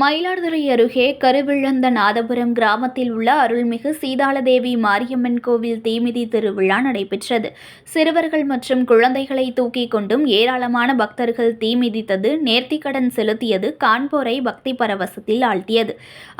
மயிலாடுதுறை அருகே கருவிழந்த நாதபுரம் கிராமத்தில் உள்ள அருள்மிகு சீதாளதேவி மாரியம்மன் கோவில் தீமிதி திருவிழா நடைபெற்றது. சிறுவர்கள் மற்றும் குழந்தைகளை தூக்கிக் கொண்டும் ஏராளமான பக்தர்கள் தீமிதித்தது நேர்த்திக்கடன் செலுத்தியது காண்போரை பக்தி பரவசத்தில் ஆழ்த்தியது.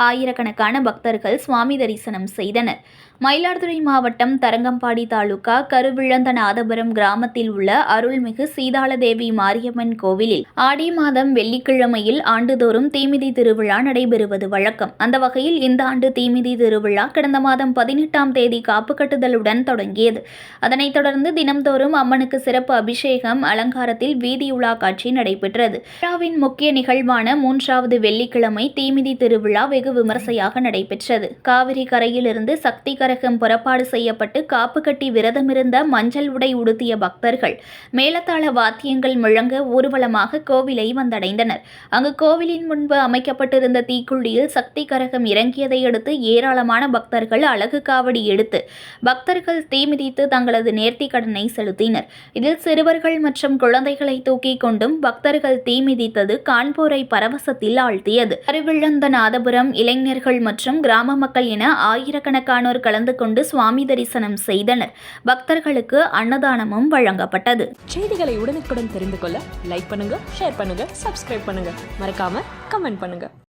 ஆயிரக்கணக்கான பக்தர்கள் சுவாமி தரிசனம் செய்தனர். மயிலாடுதுறை மாவட்டம் தரங்கம்பாடி தாலுகா கருவிழந்த நாதபுரம் கிராமத்தில் உள்ள அருள்மிகு சீதாளதேவி மாரியம்மன் கோவிலில் ஆடி மாதம் வெள்ளிக்கிழமையில் ஆண்டுதோறும் தீமிதி திருவிழா நடைபெறுவது வழக்கம். அந்த வகையில் இந்த ஆண்டு தீமிதி திருவிழா கடந்த மாதம் பதினெட்டாம் தேதி காப்பு கட்டுதலுடன் தொடங்கியது. அதனைத் தொடர்ந்து தினம்தோறும் அம்மனுக்கு சிறப்பு அபிஷேகம் அலங்காரத்தில் வீதியுலா காட்சி நடைபெற்றது. விழாவின் முக்கிய நிகழ்வான மூன்றாவது வெள்ளிக்கிழமை தீமிதி திருவிழா வெகு விமர்சையாக நடைபெற்றது. காவிரி கரையிலிருந்து சக்தி கரகம் புறப்பாடு செய்யப்பட்டு காப்பு கட்டி விரதமிருந்த மஞ்சள் உடை உடுத்திய பக்தர்கள் மேலத்தாள வாத்தியங்கள் முழங்க ஊர்வலமாக கோவிலை வந்தடைந்தனர். அங்கு கோவிலின் முன்பு அமைக்க அமைக்கப்பட்டிருந்த தீக்குழியில் சக்தி கரகம் இறங்கியதை அடுத்து ஏராளமான பக்தர்கள் அழகு காவடி எடுத்து பக்தர்கள் தீ மிதித்து தங்களது நேர்த்தி கடனை செலுத்தினர். இதில் சிறுவர்கள் மற்றும் குழந்தைகளை தூக்கி கொண்டும் பக்தர்கள் தீ மிதித்தது கான்பூரை பரவசத்தில் ஆழ்த்தியது. அறிவிழந்த நாதபுரம் இளைஞர்கள் மற்றும் கிராம மக்கள் என ஆயிரக்கணக்கானோர் கலந்து கொண்டு சுவாமி தரிசனம் செய்தனர். பக்தர்களுக்கு அன்னதானமும் வழங்கப்பட்டது. செய்திகளை உடனுக்குடன் தெரிந்து கொள்ள லைக் பண்ணுங்க ஷேர் பண்ணுங்க சப்ஸ்கிரைப் பண்ணுங்க. மறக்காம கமெண்ட் பண்ணுங்க.